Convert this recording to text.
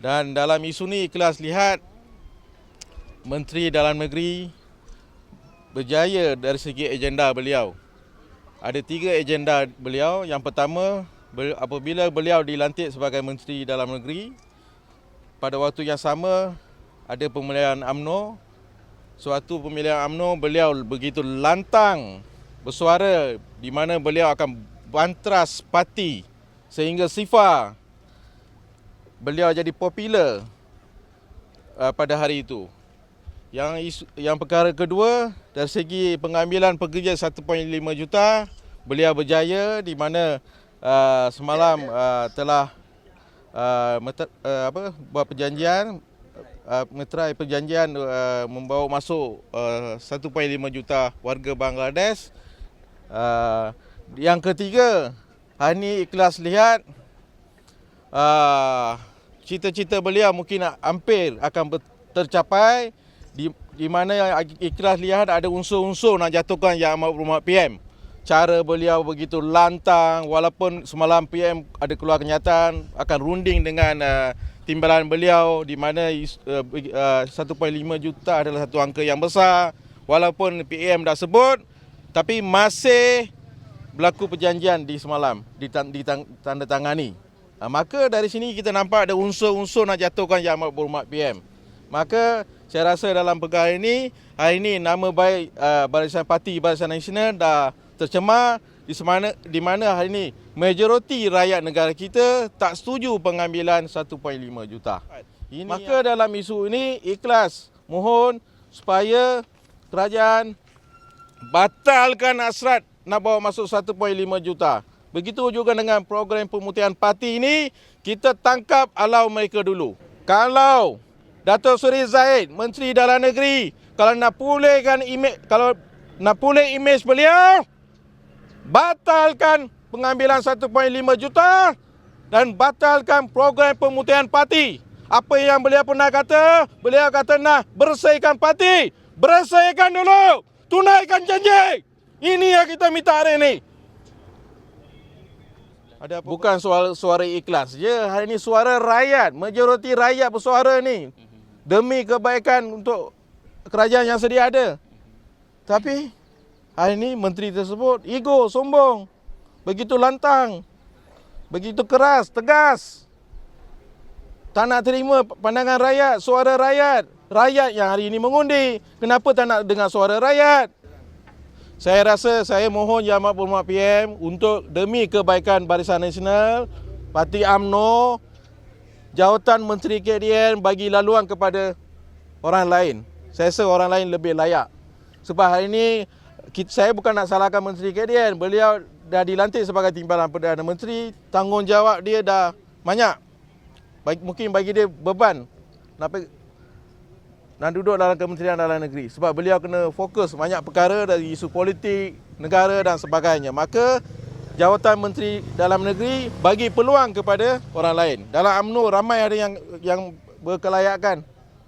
Dan dalam isu ni ikhlas lihat Menteri Dalam Negeri berjaya dari segi agenda beliau. Ada tiga agenda beliau. Yang pertama, apabila beliau dilantik sebagai Menteri Dalam Negeri, pada waktu yang sama ada pemilihan AMNO. Suatu pemilihan AMNO beliau begitu lantang bersuara di mana beliau akan bantras parti sehingga SIFA beliau jadi popular uh, pada hari itu. Yang isu, yang perkara kedua dari segi pengambilan pekerja 1.5 juta beliau berjaya di mana uh, semalam uh, telah uh, meter, uh, apa buat perjanjian uh, meterai perjanjian uh, membawa masuk uh, 1.5 juta warga Bangladesh. Uh, yang ketiga, hari ini ikhlas lihat uh, cita-cita beliau mungkin hampir akan tercapai di di mana ikhlas lihat ada unsur-unsur nak jatuhkan Yang Amat Berhormat PM. Cara beliau begitu lantang walaupun semalam PM ada keluar kenyataan akan runding dengan uh, timbalan beliau di mana uh, uh, 1.5 juta adalah satu angka yang besar walaupun PM dah sebut tapi masih berlaku perjanjian di semalam ditandatangani. Ha, maka dari sini kita nampak ada unsur-unsur nak jatuhkan Yang Amat Berhormat PM. Maka saya rasa dalam perkara ini hari ini nama baik uh, Barisan Parti Barisan Nasional dah tercemar di mana di mana hari ini majoriti rakyat negara kita tak setuju pengambilan 1.5 juta. Ini Maka yang... dalam isu ini ikhlas mohon supaya kerajaan batalkan asrat nak bawa masuk 1.5 juta. Begitu juga dengan program pemutihan parti ini, kita tangkap alau mereka dulu. Kalau Datuk Seri Zaid, Menteri Dalam Negeri, kalau nak pulihkan imej kalau nak pulih imej beliau, batalkan pengambilan 1.5 juta dan batalkan program pemutihan parti. Apa yang beliau pernah kata? Beliau kata nak bersihkan parti. Bersihkan dulu. Tunaikan janji. Ini yang kita minta hari ini. Ada apa Bukan soal suara ikhlas je. Hari ini suara rakyat. Majoriti rakyat bersuara ni. Demi kebaikan untuk kerajaan yang sedia ada. Tapi hari ini menteri tersebut ego, sombong. Begitu lantang. Begitu keras, tegas. Tak nak terima pandangan rakyat, suara rakyat. Rakyat yang hari ini mengundi. Kenapa tak nak dengar suara rakyat? Saya rasa saya mohon Yang Amat Berhormat PM untuk demi kebaikan Barisan Nasional, Parti AMNO, jawatan Menteri KDN bagi laluan kepada orang lain. Saya rasa orang lain lebih layak. Sebab hari ini saya bukan nak salahkan Menteri KDN. Beliau dah dilantik sebagai timbalan Perdana Menteri, tanggungjawab dia dah banyak. Bagi, mungkin bagi dia beban nak nak duduk dalam Kementerian Dalam Negeri sebab beliau kena fokus banyak perkara dari isu politik, negara dan sebagainya. Maka jawatan Menteri Dalam Negeri bagi peluang kepada orang lain. Dalam AMNO ramai ada yang yang berkelayakan